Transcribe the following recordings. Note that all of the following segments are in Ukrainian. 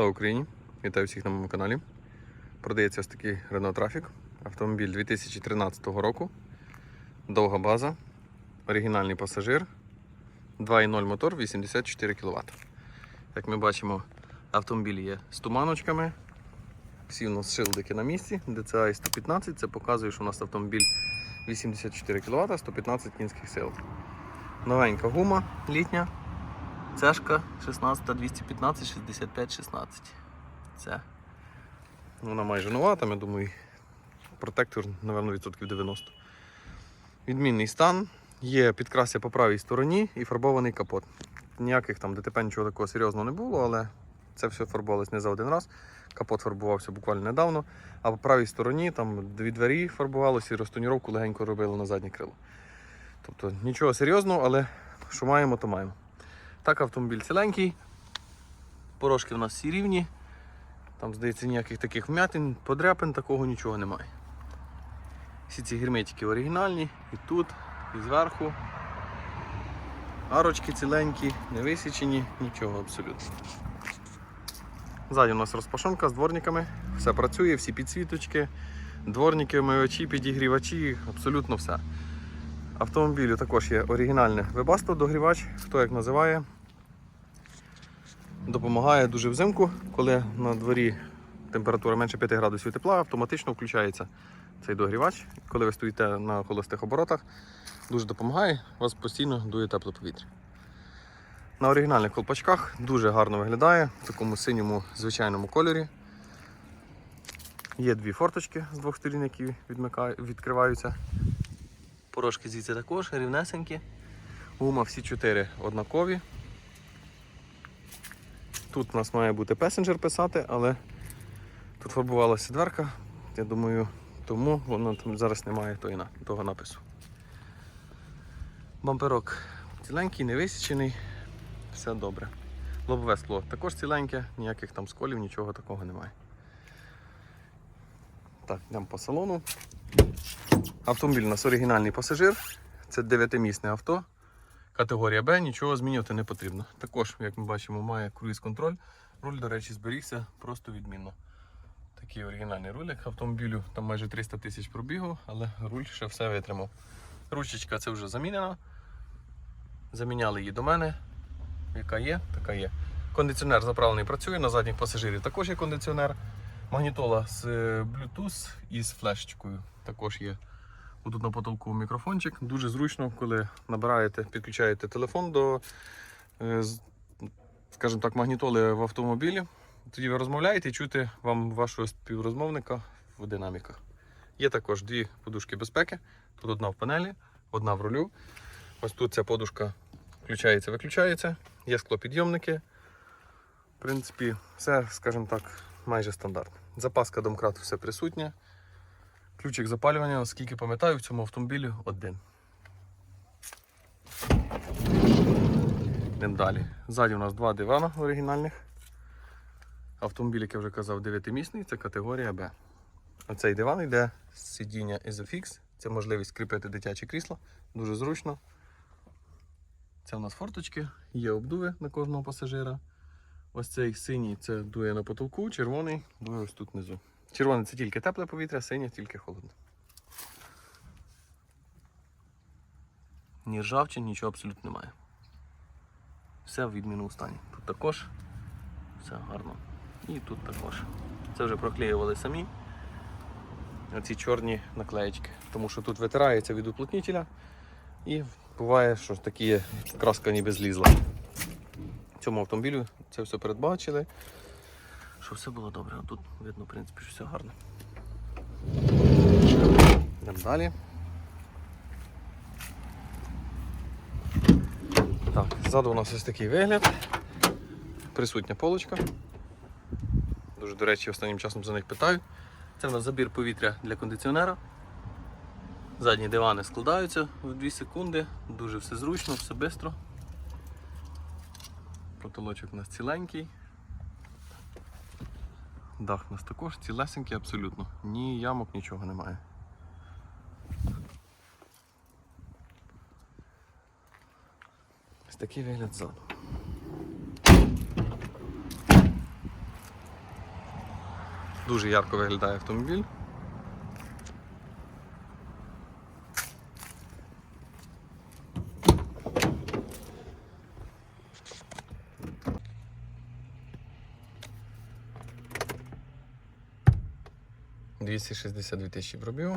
Слава Україні! Вітаю всіх на моєму каналі. Продається ось такий Renault Trafic. Автомобіль 2013 року. Довга база, оригінальний пасажир, 2.0 мотор, 84 кВт. Як ми бачимо, автомобіль є з туманочками. Всі у нас шилдики на місці. DCI 115. Це показує, що у нас автомобіль 84 кВт, 115 кінських сил. Новенька гума літня. Цешка 16 215 65 16. Це. Вона майже нова, там, я думаю, протектор, напевно, відсотків 90. Відмінний стан. Є підкрасся по правій стороні і фарбований капот. Ніяких там ДТП нічого такого серйозного не було, але це все фарбувалось не за один раз. Капот фарбувався буквально недавно. А по правій стороні там дві двері фарбувалося і розтоніровку легенько робили на заднє крило. Тобто нічого серйозного, але що маємо, то маємо. Так, автомобіль ціленький. Порошки в нас всі рівні. Там, здається, ніяких таких вмятин, подряпин, такого нічого немає. Всі ці герметики оригінальні, і тут, і зверху. Арочки ціленькі, не висічені, нічого абсолютно. Ззаді у нас розпашонка з дворниками, все працює, всі підсвіточки, дворники, омивачі, підігрівачі, абсолютно все. Автомобілю також є оригінальне вебасто догрівач, хто як називає. Допомагає дуже взимку, коли на дворі температура менше 5 градусів тепла, автоматично включається цей догрівач. Коли ви стоїте на холостих оборотах, дуже допомагає, вас постійно дує тепле повітря. На оригінальних колпачках дуже гарно виглядає в такому синьому звичайному кольорі. Є дві форточки з двох сторін, які відкриваються. Порошки звідси також рівнесенькі. Гума всі чотири однакові. Тут у нас має бути песенджер писати, але тут фарбувалася дверка. Я думаю, тому воно там зараз немає того напису. Бамперок ціленький, не висічений, все добре. Лобове скло також ціленьке, ніяких там сколів, нічого такого немає. Так, йдемо по салону. Автомобіль у нас оригінальний пасажир. Це 9-місне авто. Категорія Б, нічого змінювати не потрібно. Також, як ми бачимо, має круїз-контроль. Руль, до речі, зберігся просто відмінно. Такий оригінальний руль, як автомобілю, там майже 300 тисяч пробігу, але руль ще все витримав. Ручечка це вже замінена. Заміняли її до мене. Яка є, така є. Кондиціонер заправлений працює, на задніх пасажирів також є кондиціонер. Магнітола з е, Bluetooth і з флешечкою також є. Тут на потолку мікрофончик. Дуже зручно, коли набираєте, підключаєте телефон до, е, скажімо так, магнітоли в автомобілі. Тоді ви розмовляєте і чути вам вашого співрозмовника в динаміках. Є також дві подушки безпеки. Тут одна в панелі, одна в рулю. Ось тут ця подушка включається, виключається. Є склопідйомники. В принципі, все, скажімо так, майже стандартно. Запаска домкрат все присутня. Ключик запалювання, оскільки пам'ятаю, в цьому автомобілі один. Йдемо далі. Ззаді у нас два дивана оригінальних. Автомобіль, як я вже казав, 9-місний, це категорія Б. Оцей диван йде з сидіння Isofix. Це можливість кріпити дитяче крісло. Дуже зручно. Це у нас форточки, є обдуви на кожного пасажира. Ось цей синій це дує на потолку, червоний дує ось тут внизу. Червоне це тільки тепле повітря, синє тільки холодне. Ні ржавчин, нічого абсолютно немає. Все в відмінному стані. Тут також все гарно. І тут також. Це вже проклеювали самі. Оці чорні наклеєчки. Тому що тут витирається від уплотнителя і буває, що такі краска ніби злізла. Цьому автомобілю це все передбачили щоб все було добре. Тут видно, в принципі, що все гарно. Йдемо далі. Так, ззаду у нас ось такий вигляд. Присутня полочка. Дуже, до речі, останнім часом за них питаю. Це в нас забір повітря для кондиціонера. Задні дивани складаються в 2 секунди. Дуже все зручно, все швидко. Потолочок у нас ціленький. Дах у нас також цілесенький абсолютно. Ні ямок, нічого немає. Ось такий вигляд ззаду. Дуже ярко виглядає автомобіль. Двісті шістдесят дві тисячі пробігу.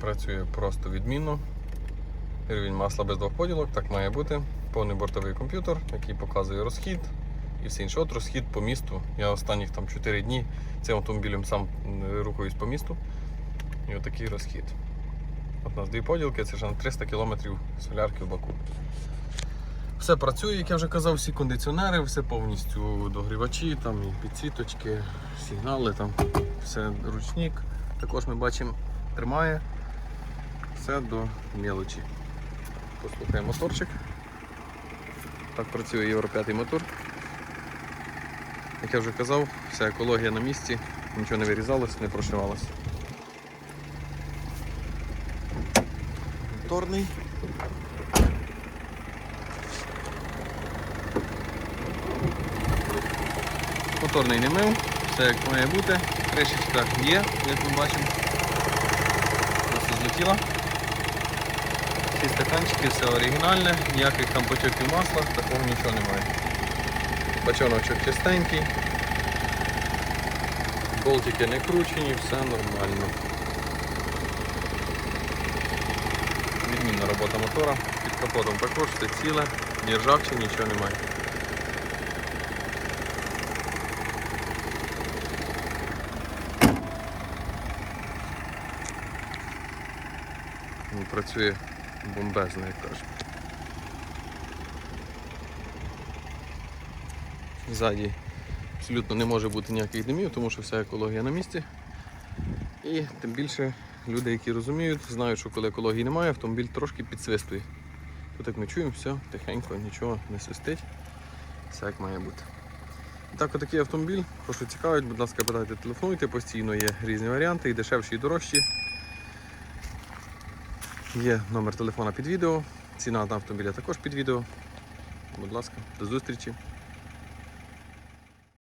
Працює просто відмінно. Рівень масла без двох поділок, так має бути. Повний бортовий комп'ютер, який показує розхід і все інше. От розхід по місту. Я останніх там 4 дні цим автомобілем сам рухаюсь по місту. І отакий розхід. От у нас дві поділки, це вже на 300 км солярки в баку. Все працює, як я вже казав, всі кондиціонери, все повністю догрівачі, там і підсвіточки, сигнали, там все ручник. Також ми бачимо, тримає все до мелочі. Послухаємо моторчик. Так працює Євро 5 мотор. Як я вже казав, вся екологія на місці, нічого не вирізалось, не прошивалось. Моторний. Моторний не мив, все як має бути. Кришечка є, як ми бачимо. Просто злетіла. Всі стаканчики, все оригінальне, ніяких там потьоків масла, такого нічого немає. Бачоночок чистенький. Болтики не кручені, все нормально. Відмінна робота мотора. Під капотом також все ціле, ні ржавчини, нічого немає. Він працює бомбезно, як кажуть. Ззаді абсолютно не може бути ніяких димів, тому що вся екологія на місці. І тим більше люди, які розуміють, знають, що коли екології немає, автомобіль трошки підсвистує. Тут як ми чуємо, все тихенько, нічого не свистить. Все як має бути. Так, отакий автомобіль. Прошу цікавить, будь ласка, питайте, телефонуйте, постійно є різні варіанти, і дешевші, і дорожчі. Є номер телефона під відео. Ціна на автомобіля також під відео. Будь ласка, до зустрічі.